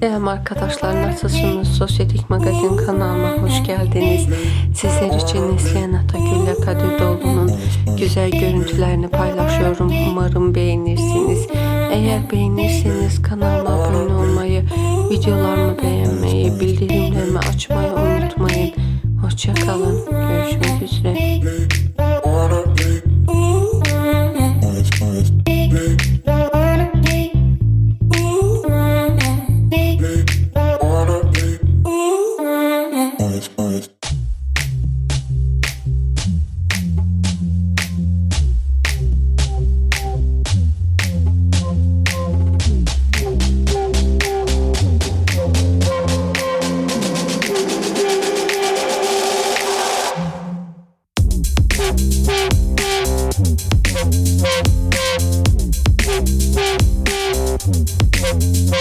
Selam arkadaşlar nasılsınız? Sosyetik Magazin kanalıma hoş geldiniz. Sizler için Neslihan Atagül ile Kadir Doğulu'nun güzel görüntülerini paylaşıyorum. Umarım beğenirsiniz. Eğer beğenirseniz kanalıma abone olmayı, videolarımı beğenmeyi, bildirimlerimi açmayı unutmayın. Hoşçakalın. Görüşmek üzere. Thank